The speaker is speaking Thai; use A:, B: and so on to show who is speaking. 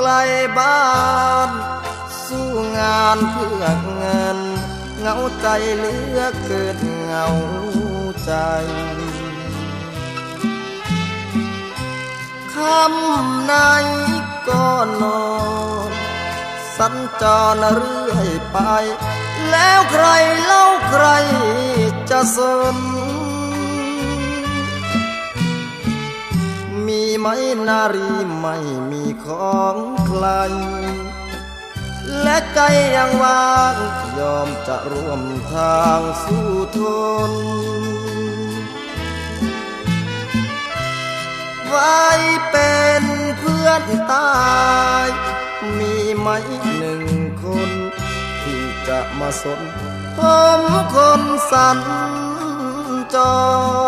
A: ไกลบ้านสู้งานเพื่อเงินเงาใจเหลือเกินเงาใจคำไหนก็นอนสัญจรเรื่อยไป แล้วใครเล่าใครจะสน ไหมนารีไม่มีของใคร และใจยังว่างยอมจะร่วมทางสู้ทน ไว้เป็นเพื่อนตาย มีไหมหนึ่งคน ที่จะมาสนผมคนสัญจร